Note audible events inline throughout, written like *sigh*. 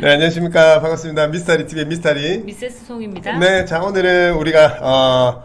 네, 안녕하십니까. 반갑습니다. 미스터리 TV의 미스터리. 미세스 송입니다. 네, 자, 오늘은 우리가, 어,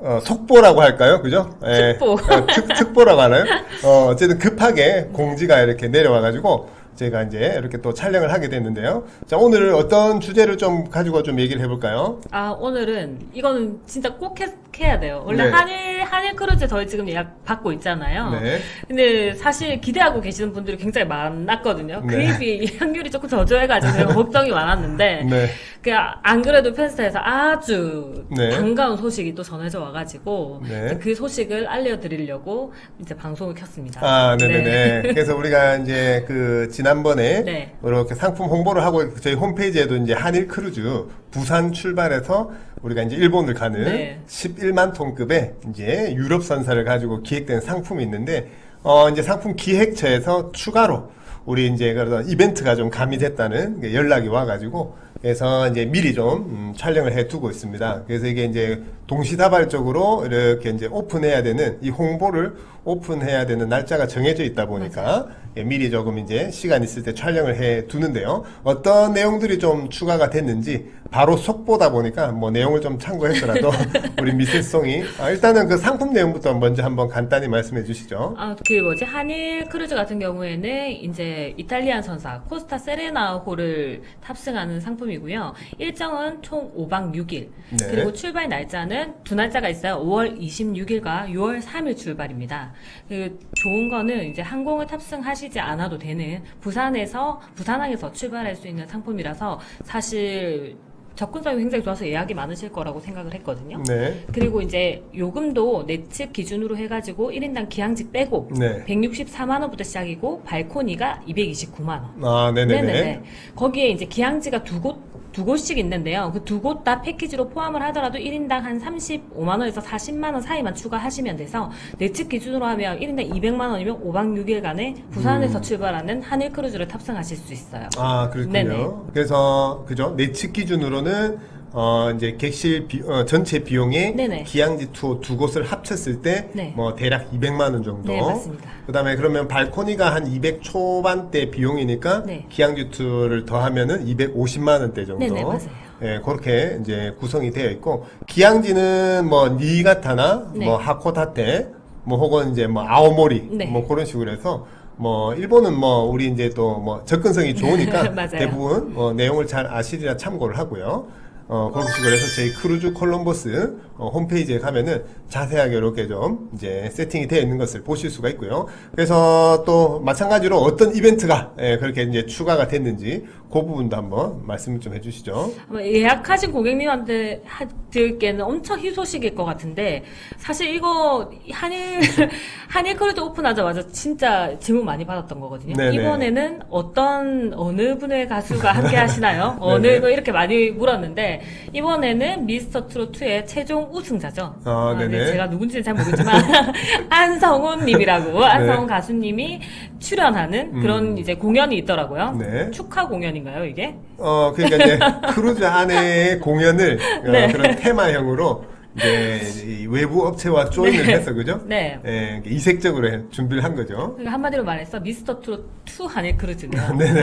어, 속보라고 할까요? 그죠? 예, 특보. 어, 특, 특보라고 하나요? 어, 어쨌든 급하게 공지가 이렇게 내려와가지고, 제가 이제 이렇게 또 촬영을 하게 됐는데요. 자, 오늘 어떤 주제를 좀 가지고 좀 얘기를 해볼까요? 아 오늘은 이거는 진짜 꼭 해, 해야 돼요. 원래 네. 한일 한일 크루즈 저희 지금 예약 받고 있잖아요. 네. 근데 사실 기대하고 계시는 분들이 굉장히 많았거든요. 네. 비해 *laughs* 확률이 조금 저조해가지고 제가 *laughs* 걱정이 많았는데 네. 그안 그래도 펜스타에서 아주 네. 반가운 소식이 또 전해져 와가지고 네. 그 소식을 알려드리려고 이제 방송을 켰습니다. 아, 네네네. 네. *laughs* 그래서 우리가 이제 그 지난번에 네. 이렇게 상품 홍보를 하고 저희 홈페이지에도 이제 한일 크루즈 부산 출발해서 우리가 이제 일본을 가는 네. 11만 톤급의 이제 유럽 선사를 가지고 기획된 상품이 있는데 어 이제 상품 기획처에서 추가로 우리 이제 그런 이벤트가 좀 가미됐다는 연락이 와가지고 그래서 이제 미리 좀 음, 촬영을 해두고 있습니다. 그래서 이게 이제 동시다발적으로 이렇게 이제 오픈해야 되는 이 홍보를 오픈해야 되는 날짜가 정해져 있다 보니까 예, 미리 조금 이제 시간 있을 때 촬영을 해 두는데요. 어떤 내용들이 좀 추가가 됐는지 바로 속보다 보니까 뭐 내용을 좀 참고했더라도 *laughs* 우리 미세스 송이 아, 일단은 그 상품 내용부터 먼저 한번 간단히 말씀해 주시죠. 아, 그 뭐지 한일 크루즈 같은 경우에는 이제 이탈리안 선사 코스타 세레나호를 탑승하는 상품 이고요. 일정은 총 5박 6일. 네. 그리고 출발 날짜는 두 날짜가 있어요. 5월 26일과 6월 3일 출발입니다. 그 좋은 거는 이제 항공을 탑승하시지 않아도 되는 부산에서 부산항에서 출발할 수 있는 상품이라서 사실 접근성이 굉장히 좋아서 예약이 많으실 거라고 생각을 했거든요. 네. 그리고 이제 요금도 내측 기준으로 해가지고 1인당 기항직 빼고 네. 164만 원부터 시작이고 발코니가 229만 원. 아, 네네네. 거기에 이제 기항지가 두 곳, 두 곳씩 있는데요. 그 두 곳 다 패키지로 포함을 하더라도 1인당 한 35만 원에서 40만 원 사이만 추가하시면 돼서 내측 기준으로 하면 1인당 200만 원이면 5박 6일간에 부산에서 음. 출발하는 한일 크루즈를 탑승하실 수 있어요. 아, 그렇군요. 네네. 그래서 그죠? 내측 기준으로는 어 이제 객실 비, 어, 전체 비용에 네네. 기항지 투어 두 곳을 합쳤을 때 네. 뭐 대략 200만 원 정도. 네, 맞습니다. 그다음에 그러면 발코니가 한 200 초반대 비용이니까 네. 기항지 투어를 더하면은 250만 원대 정도. 네네, 맞아요. 예, 그렇게 이제 구성이 되어 있고 기항지는 뭐 니가타나 네. 뭐 하코타테 뭐 혹은 이제 뭐 아오모리 네. 뭐 그런 식으로 해서 뭐 일본은 뭐 우리 이제 또 뭐 접근성이 좋으니까. *laughs* 대부분 어, 내용을 잘 아시리라 참고를 하고요. 어, 그런 식으로 해서 저희 크루즈 콜럼버스 어, 홈페이지에 가면은 자세하게 이렇게 좀 이제 세팅이 되어 있는 것을 보실 수가 있고요. 그래서 또 마찬가지로 어떤 이벤트가 예, 그렇게 이제 추가가 됐는지 그 부분도 한번 말씀을 좀 해주시죠. 아마 예약하신 고객님한테 하- 드리기에는 엄청 희소식일 것 같은데 사실 이거 한일 *laughs* 한일 크루즈 오픈하자마자 진짜 질문 많이 받았던 거거든요. 네네. 이번에는 어떤 어느 분의 가수가 함께 *laughs* 하시나요? 어느 네네. 뭐 이렇게 많이 물었는데 이번에는 미스터 트롯 2의 최종 우승자죠. 아, 네, 네네. 제가 누군지는 잘 모르지만 *laughs* 안성훈님이라고 안성훈 가수님이 출연하는 그런 이제 공연이 있더라고요. 음. 네. 축하 공연인 가요 이게? 어, 그러니까 이제 *laughs* 크루즈 안에 공연을 어, 네. 그런 테마형으로 이제 이 외부 업체와 조인을 네. 해서 그죠? 네. 예, 이색적으로 해- 준비를 한 거죠. 그러니까 한마디로 말해서 미스터 트롯 2 한일 크루즈네요. 네네.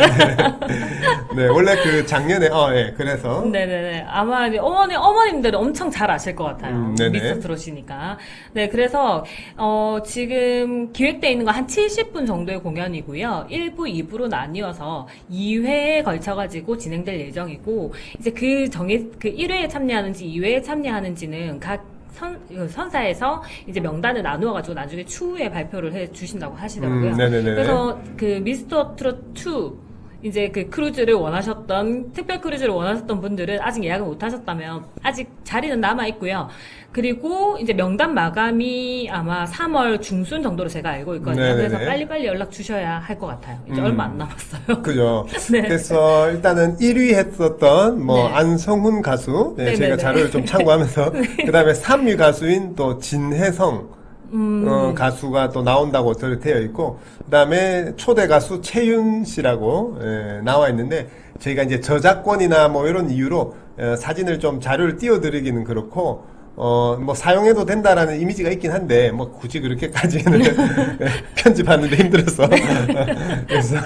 네, 원래 그 작년에, 어, 예, 그래서. 네네네. 아마 이제 어머니, 어머님들은 엄청 잘 아실 것 같아요. 음, 네네. 미스터 트롯이니까. 네, 그래서, 어, 지금 기획되어 있는 거 한 70분 정도의 공연이고요. 1부, 2부로 나뉘어서 2회에 걸쳐가지고 진행될 예정이고, 이제 그 정해, 그 1회에 참여하는지 2회에 참여하는지는 각 선, 그 선사에서 이제 명단을 나누어가지고 나중에 추후에 발표를 해 주신다고 하시더라고요. 음, 네네네. 그래서 그 미스터 트롯 2 이제 그 크루즈를 원하셨던 특별 크루즈를 원하셨던 분들은 아직 예약을 못 하셨다면 아직 자리는 남아 있고요. 그리고 이제 명단 마감이 아마 3월 중순 정도로 제가 알고 있거든요. 네네네. 그래서 빨리빨리 연락 주셔야 할 것 같아요. 이제 음. 얼마 안 남았어요. *laughs* 그죠. 네. 그래서 일단은 1위 했었던 뭐 네. 안성훈 가수, 네, 네네네. 제가 자료를 좀 *laughs* 참고하면서 그 다음에 3위 가수인 또 진혜성 음. 어, 가수가 또 나온다고 들- 되어 있고 그 다음에 초대 가수 채윤 씨라고 예, 나와 있는데 저희가 이제 저작권이나 뭐 이런 이유로 어, 사진을 좀 자료를 띄워드리기는 그렇고 어, 뭐, 사용해도 된다라는 이미지가 있긴 한데, 뭐, 굳이 그렇게까지는 *laughs* 편집하는데 힘들어서. *laughs* 그래서,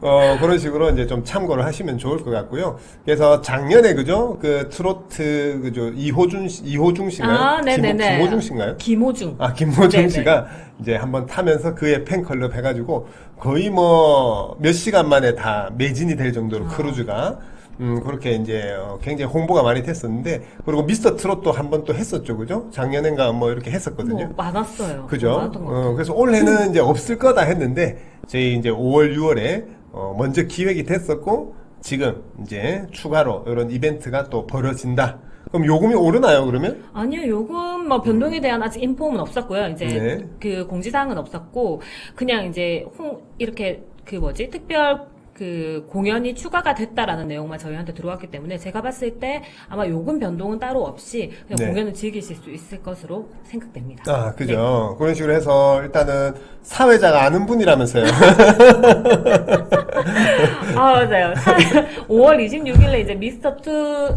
어, 그런 식으로 이제 좀 참고를 하시면 좋을 것 같고요. 그래서 작년에, 그죠? 그 트로트, 그죠? 이호준, 씨- 이호중 씨인가요? 아, 네네네. 김호중 씨인가요? 김호중. 아, 김호중 네네. 씨가 이제 한번 타면서 그의 팬클럽 해가지고 거의 뭐 몇 시간 만에 다 매진이 될 정도로 아. 크루즈가 음, 그렇게 이제 어, 굉장히 홍보가 많이 됐었는데 그리고 미스터 트롯도 한 번 또 했었죠. 그죠? 작년엔가 뭐 이렇게 했었거든요. 뭐 많았어요. 그죠? 많았던 것 같아요. 어, 그래서 올해는 이제 없을 거다 했는데 저희 이제 5월, 6월에 어, 먼저 기획이 됐었고 지금 이제 추가로 이런 이벤트가 또 벌어진다. 그럼 요금이 오르나요? 그러면? 아니요, 요금 뭐 변동에 대한 아직 인폼은 없었고요. 이제 네. 그 공지사항은 없었고 그냥 이제 홍 이렇게 그 뭐지 특별 그 공연이 추가가 됐다라는 내용만 저희한테 들어왔기 때문에 제가 봤을 때 아마 요금 변동은 따로 없이 그냥 네. 공연을 즐기실 수 있을 것으로 생각됩니다. 아, 그죠. 그런 식으로 해서 일단은 사회자가 아는 분이라면서요. *laughs* 아 맞아요. 5월 *laughs* 26일에 이제 미스터 투,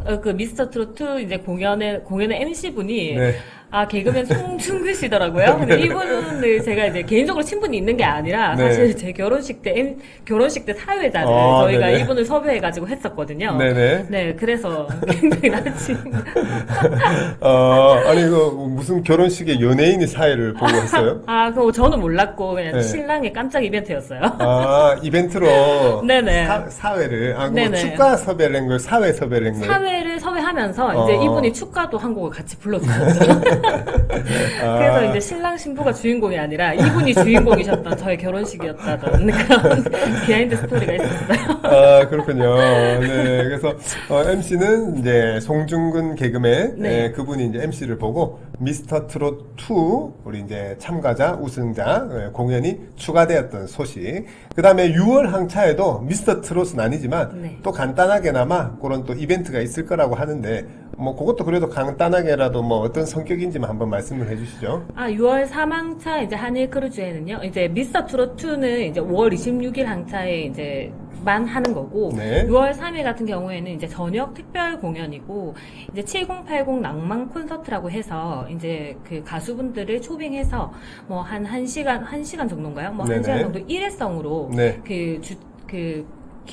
어, 그 미스터 트로트 이제 공연의 공연의 MC 분이 네. 아 개그맨 *laughs* 송중근 씨더라고요. 근데 이분을 제가 이제 개인적으로 친분이 있는 게 아니라 네. 사실 제 결혼식 때 결혼식 때 사회자를 아, 저희가 네네. 이분을 섭외해가지고 했었거든요. 네네. 네, 그래서 굉장히 나치. *laughs* 어, 아니, 그, 무슨 결혼식에 연예인이 사회를 보고 했어요? *laughs* 아, 그거 저는 몰랐고 그냥 네. 신랑의 깜짝 이벤트였어요. 아, 이벤트로. 네네. 사, 회를 아, 뭐 네네. 축가 섭외를 한 거예요? 사회 섭외를 한 거예요? 사회를 섭외하면서 이제 어. 이분이 축가도 한 곡을 같이 불러주셨죠. *laughs* 아. 그래서 이제 신랑 신부가 주인공이 아니라 이분이 주인공이셨던 저의 결혼식이었다던 그런 *laughs* 비하인드 스토리가 있었어요. 아, 그렇군요. 네. 그래서, 어, MC는 이제 송중근 개그맨, 네. 네, 그분이 이제 MC를 보고, 미스터 트롯 2, 우리 이제 참가자, 우승자, 예, 공연이 추가되었던 소식. 그 다음에 6월 항차에도 미스터 트롯은 아니지만, 네. 또 간단하게나마 그런 또 이벤트가 있을 거라고 하는데, 뭐, 그것도 그래도 간단하게라도 뭐 어떤 성격인지만 한번 말씀을 해 주시죠. 아, 6월 3항차 이제 한일 크루즈에는요. 이제 미스터 트롯 2는 이제 5월 26일 항차에 이제 만 하는 거고 네. 6월 3일 같은 경우에는 이제 저녁 특별 공연이고 이제 7080 낭만 콘서트라고 해서 이제 그 가수분들을 초빙해서 뭐 한 1시간 1시간 정도인가요? 뭐 네네. 1시간 정도 일회성으로 네. 그 주 그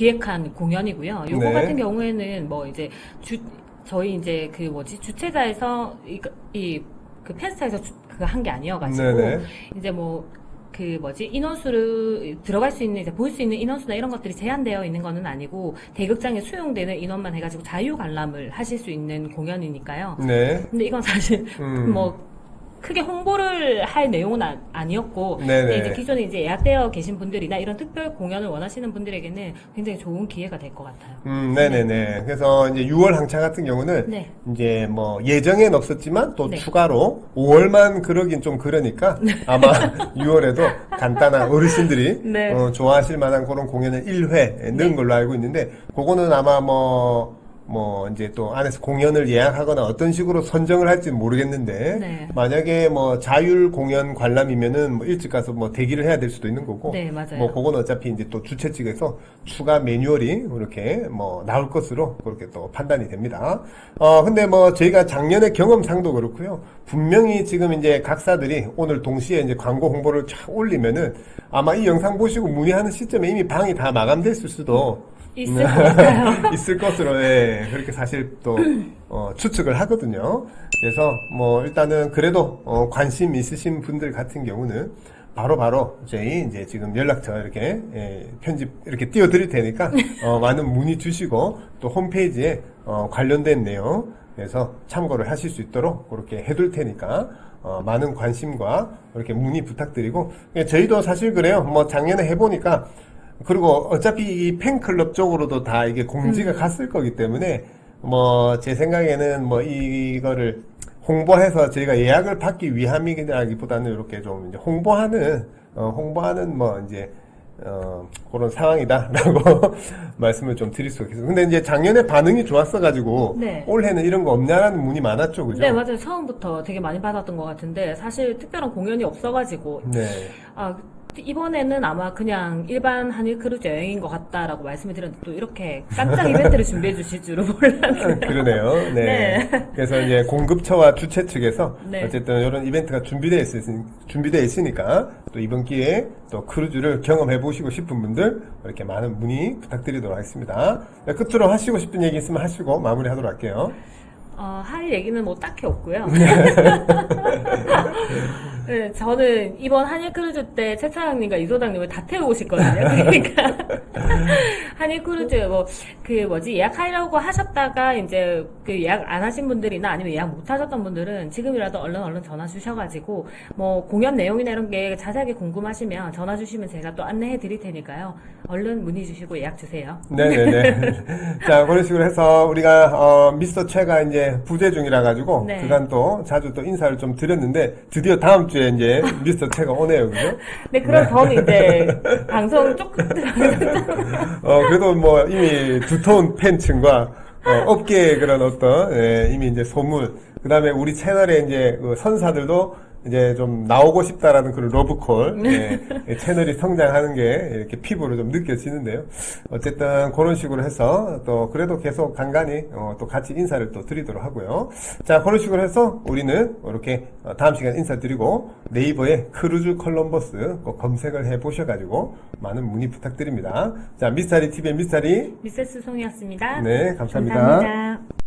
기획한 공연이고요. 요거 네. 같은 경우에는 뭐 이제 주 저희 이제 그 뭐지 주최자에서 이그 펜스타에서 그 한 게 아니어가지고 네네. 이제 뭐그 뭐지 인원수를 들어갈 수 있는 이제 볼 수 있는 인원수나 이런 것들이 제한되어 있는 거는 아니고 대극장에 수용되는 인원만 해가지고 자유 관람을 하실 수 있는 공연이니까요. 네. 근데 이건 사실 음. 뭐 크게 홍보를 할 내용은 아, 니었고. 이제 기존에 이제 예약되어 계신 분들이나 이런 특별 공연을 원하시는 분들에게는 굉장히 좋은 기회가 될 것 같아요. 음, 네네 네. 그래서 이제 6월 항차 같은 경우는 네. 이제 뭐 예정엔 없었지만 또 네. 추가로 5월만 그러긴 좀 그러니까 아마 *laughs* 6월에도 간단한 어르신들이 *laughs* 네. 어, 좋아하실 만한 그런 공연을 1회 넣은 네. 걸로 알고 있는데 그거는 아마 뭐 뭐 이제 또 안에서 공연을 예약하거나 어떤 식으로 선정을 할지는 모르겠는데 네. 만약에 뭐 자율 공연 관람이면은 뭐 일찍 가서 뭐 대기를 해야 될 수도 있는 거고 네, 맞아요. 뭐 그건 어차피 이제 또 주최 측에서 추가 매뉴얼이 이렇게 뭐 나올 것으로 그렇게 또 판단이 됩니다. 어 근데 뭐 저희가 작년의 경험상도 그렇고요. 분명히 지금 이제 각사들이 오늘 동시에 이제 광고 홍보를 쫙 올리면은 아마 이 영상 보시고 문의하는 시점에 이미 방이 다 마감됐을 수도 있을 것 같아요. *laughs* 있을 것으로 예, 그렇게 사실 또 어, 추측을 하거든요. 그래서 뭐 일단은 그래도 어, 관심 있으신 분들 같은 경우는 바로 바로 저희 이제 지금 연락처 이렇게 예, 편집 이렇게 띄워드릴 테니까 어, 많은 문의 주시고 또 홈페이지에 어, 관련된 내용 그래서 참고를 하실 수 있도록 그렇게 해둘 테니까 어, 많은 관심과 이렇게 문의 부탁드리고 예, 저희도 사실 그래요. 뭐 작년에 해보니까 그리고 어차피 이 팬클럽 쪽으로도 다 이게 공지가 갔을 거기 때문에 뭐 제 생각에는 뭐 이거를 홍보해서 저희가 예약을 받기 위함이라기보다는 이렇게 좀 이제 홍보하는 어, 홍보하는 뭐 이제 어, 그런 상황이다라고 *laughs* 말씀을 좀 드릴 수 있겠습니다. 근데 이제 작년에 반응이 좋았어가지고 네. 올해는 이런 거 없냐라는 문의 많았죠, 그죠? 네, 맞아요. 처음부터 되게 많이 받았던 것 같은데 사실 특별한 공연이 없어가지고 네. 아 이번에는 아마 그냥 일반 한일 크루즈 여행인 것 같다라고 말씀을 드렸는데 또 이렇게 깜짝 이벤트를 준비해 주실 줄은 몰랐네요. 그러네요. 네. 네. 그래서 이제 공급처와 주최 측에서 네. 어쨌든 이런 이벤트가 준비되어 있, 준비되어 있으니까 또 이번 기회에 또 크루즈를 경험해 보시고 싶은 분들 이렇게 많은 문의 부탁드리도록 하겠습니다. 네, 끝으로 하시고 싶은 얘기 있으면 하시고 마무리하도록 할게요. 어, 할 얘기는 뭐 딱히 없고요. *laughs* 네, 저는 이번 한일 크루즈 때 최 차장님과 이 소장님을 다 태우고 싶거든요. *laughs* 그러니까 *laughs* 한일 크루즈 뭐 그 뭐지 예약하려고 하셨다가 이제 그 예약 안 하신 분들이나 아니면 예약 못 하셨던 분들은 지금이라도 얼른 얼른 전화 주셔가지고 뭐 공연 내용이나 이런 게 자세하게 궁금하시면 전화 주시면 제가 또 안내해 드릴 테니까요. 얼른 문의 주시고 예약 주세요. 네네네. *laughs* 자, 그런 식으로 해서 우리가, 어, 미스터 최가 이제 부재 중이라 가지고, 네. 그간 또 자주 또 인사를 좀 드렸는데, 드디어 다음 주에 이제 미스터 최가 오네요, 그죠? 네, 그럼 저는 이제 방송 조금 어, 그래도 뭐 이미 두터운 팬층과 어, 업계의 그런 어떤, 예, 이미 이제 소문, 그 다음에 우리 채널에 이제 그 선사들도 이제 좀 나오고 싶다라는 그런 러브콜, 예, 예, 채널이 성장하는 게 이렇게 피부로 좀 느껴지는데요. 어쨌든 그런 식으로 해서 또 그래도 계속 간간히 어, 또 같이 인사를 또 드리도록 하고요. 자, 그런 식으로 해서 우리는 이렇게 어, 다음 시간 인사드리고 네이버에 크루즈 컬럼버스 꼭 검색을 해 보셔가지고 많은 문의 부탁드립니다. 자, 미스터리 TV의 미스터리. 미세스 송이었습니다. 네, 감사합니다. 감사합니다.